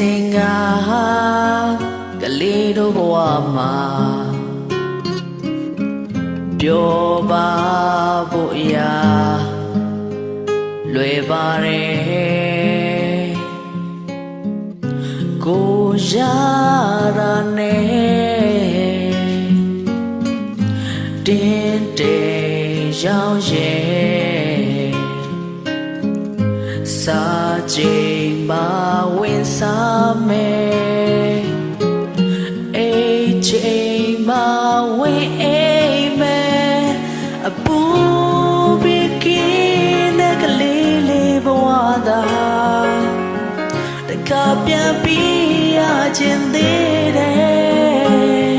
ငယ်စဉ်ကကလေးတို့ဘဝမှာပျော်ပါဖို့အရာလွယ်ပါတယ်ကိုရတာနဲ့တင်းတေရောက်ရဲ့စာချိန် မှာဝင်စားမယ်အိတ်ချိန်မှာဝင်အိမ်မယ်အပူဘီကင်းတဲ့ကလေးလေးဘဝသာတကပြန်ပြီးရခြင်းသေးတယ်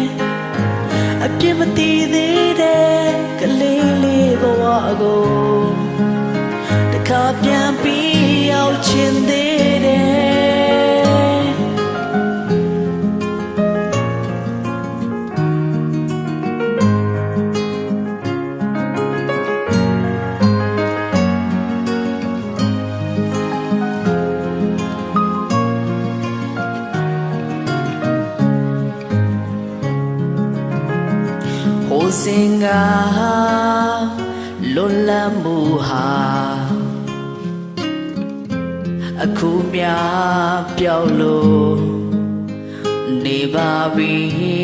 အပြစ်မတည်သေးတဲ့ကလေးလေးဘဝကိုတခါပြန်ပြီးရော စင်ကလွတ်လပ်မှုဟာအခုမြပျောက်လို့နေပါပြီ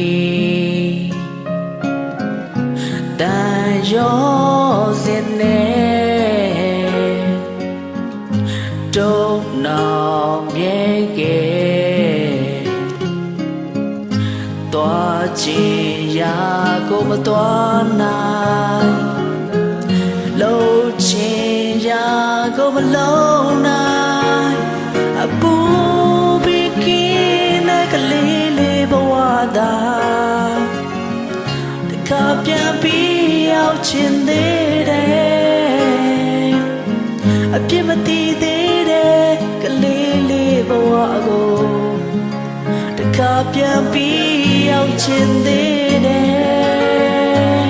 သွားချင်ရာကိုမသွားနိုင်လုံချင်ရာကိုမလုံနိုင်အပူဘီကင်းတဲ့ကလေးလေးဘဝသာတခါပြန်ပြီးရောက်ချင်သေးတယ်အပြစ်မတည်သေးတဲ့ကလေးလေးဘဝကိုတခါပြန်ပြီး ရောက်ချင်သေးတယ်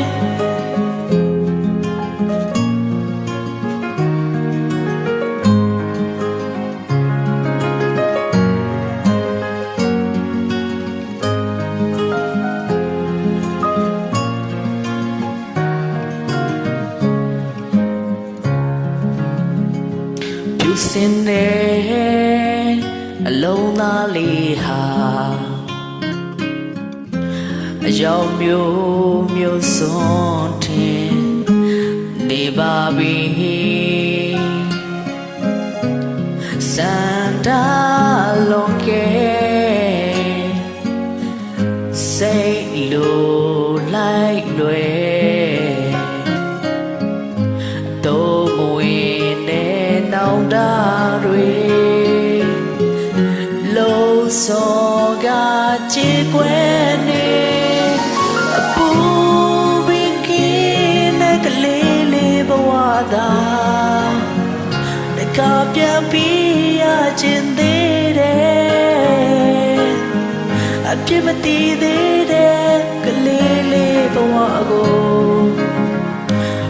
ဖြူစင်နေ အလုံးသားလေးဟာအယောင်မျိုးမျိုးစွန်ထင်နေပါပြီစန္ဒာလုံးကဲစိတ်လိုလိုက်လွယ်တော့မဝင်တဲ့နောင်တတွေလုံးစောကချေကွယ်နေ တကပြန်ပြီးရခြင်းသေးတယ်အပြစ်မတည်သေးတဲ့ကလေးလေးဘဝကို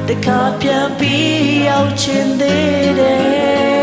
တခါပြန်ပြီးရောက်ချင်သေးတယ်